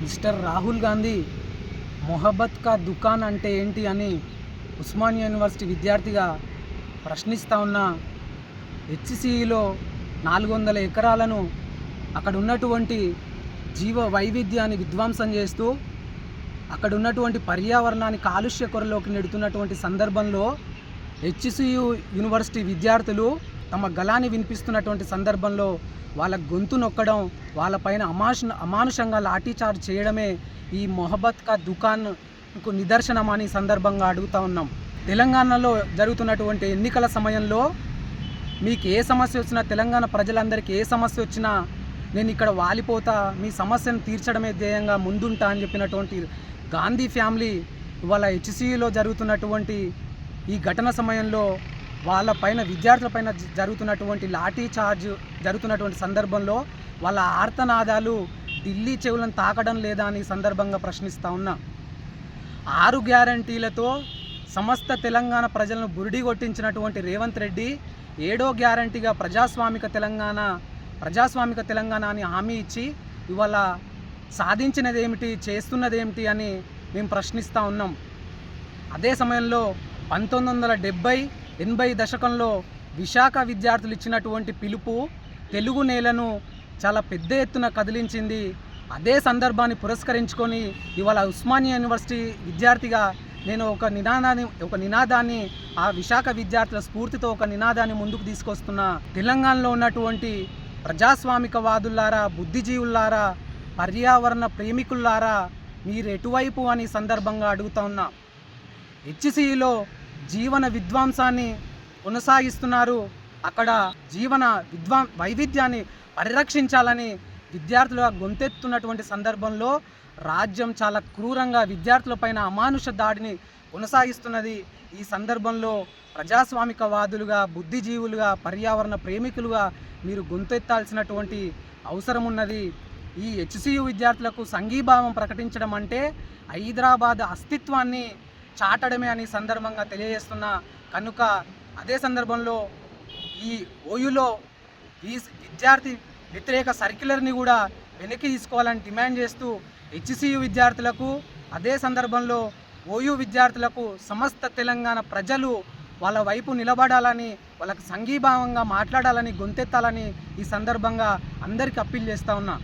Mister Rahul Gandhi మొహబ్బత్ కా దుకాన్ అంటే ఏంటి అని ఉస్మానియా యూనివర్సిటీ విద్యార్థిగా ప్రశ్నిస్తూ ఉన్న హెచ్సిఈలో నాలుగు వందల ఎకరాలను అక్కడ ఉన్నటువంటి జీవ వైవిధ్యాన్ని విధ్వంసం చేస్తూ అక్కడ ఉన్నటువంటి పర్యావరణాన్ని కాలుష్య కొరలోకి నెడుతున్నటువంటి సందర్భంలో హెచ్సియు యూనివర్సిటీ విద్యార్థులు తమ గలాన్ని వినిపిస్తున్నటువంటి సందర్భంలో వాళ్ళ గొంతు నొక్కడం వాళ్ళపైన అమాష అమానుషంగా లాఠీచార్జ్ చేయడమే ఈ మొహబత్ కా దుకాన్కు నిదర్శనం అని సందర్భంగా అడుగుతా ఉన్నాం. తెలంగాణలో జరుగుతున్నటువంటి ఎన్నికల సమయంలో మీకు ఏ సమస్య వచ్చినా తెలంగాణ ప్రజలందరికీ ఏ సమస్య వచ్చినా నేను ఇక్కడ వాలిపోతా మీ సమస్యను తీర్చడమే ధ్యేయంగా ముందుంటా అని చెప్పినటువంటి గాంధీ ఫ్యామిలీ ఇవాళ హెచ్సిలో జరుగుతున్నటువంటి ఈ ఘటన సమయంలో వాళ్ళ పైన విద్యార్థుల జ- జరుగుతున్నటువంటి లాఠీ చార్జ్ జరుగుతున్నటువంటి సందర్భంలో వాళ్ళ ఆర్తనాదాలు ఢిల్లీ చెవులను తాకడం లేదా అని సందర్భంగా ప్రశ్నిస్తా ఉన్నా. ఆరు గ్యారంటీలతో సమస్త తెలంగాణ ప్రజలను బురిడి కొట్టించినటువంటి రేవంత్ రెడ్డి ఏడో గ్యారంటీగా ప్రజాస్వామిక తెలంగాణ ప్రజాస్వామిక తెలంగాణ అని హామీ ఇచ్చి ఇవాళ సాధించినది ఏమిటి చేస్తున్నది ఏమిటి అని మేము ప్రశ్నిస్తూ ఉన్నాం. అదే సమయంలో పంతొమ్మిది వందల డెబ్బై ఎనభై దశకంలో విశాఖ విద్యార్థులు ఇచ్చినటువంటి పిలుపు తెలుగు నేలను చాలా పెద్ద ఎత్తున కదిలించింది. అదే సందర్భాన్ని పురస్కరించుకొని ఇవాళ ఉస్మానియా యూనివర్సిటీ విద్యార్థిగా నేను ఒక నినాదాన్ని ఒక నినాదాన్ని ఆ విశాఖ విద్యార్థుల స్ఫూర్తితో ఒక నినాదాన్ని ముందుకు తీసుకొస్తున్నా. తెలంగాణలో ఉన్నటువంటి ప్రజాస్వామికవాదులారా బుద్ధిజీవుల్లారా పర్యావరణ ప్రేమికులారా మీరు ఎటువైపు అని సందర్భంగా అడుగుతా ఉన్నా. హెచ్సిఈలో జీవన విద్వాంసాన్ని కొనసాగిస్తున్నారు. అక్కడ జీవన విద్వా వైవిధ్యాన్ని పరిరక్షించాలని విద్యార్థులుగా గొంతెత్తున్నటువంటి సందర్భంలో రాజ్యం చాలా క్రూరంగా విద్యార్థులపైన అమానుష దాడిని కొనసాగిస్తున్నది. ఈ సందర్భంలో ప్రజాస్వామికవాదులుగా బుద్ధిజీవులుగా పర్యావరణ ప్రేమికులుగా మీరు గొంతెత్తాల్సినటువంటి అవసరం ఉన్నది ఈ హెచ్సియు విద్యార్థులకు సంఘీభావం ప్రకటించడం అంటే హైదరాబాద్ అస్తిత్వాన్ని చాటడమే అని సందర్భంగా తెలియజేస్తున్న కనుక అదే సందర్భంలో ఈ ఓయులో ఈ విద్యార్థి వ్యతిరేక సర్క్యులర్ని కూడా వెనక్కి తీసుకోవాలని డిమాండ్ చేస్తూ హెచ్సియు విద్యార్థులకు అదే సందర్భంలో ఓయూ విద్యార్థులకు సమస్త తెలంగాణ ప్రజలు వాళ్ళ వైపు నిలబడాలని వాళ్ళకి సంఘీభావంగా మాట్లాడాలని గొంతెత్తాలని ఈ సందర్భంగా అందరికీ అప్పీల్ చేస్తూ ఉన్నా.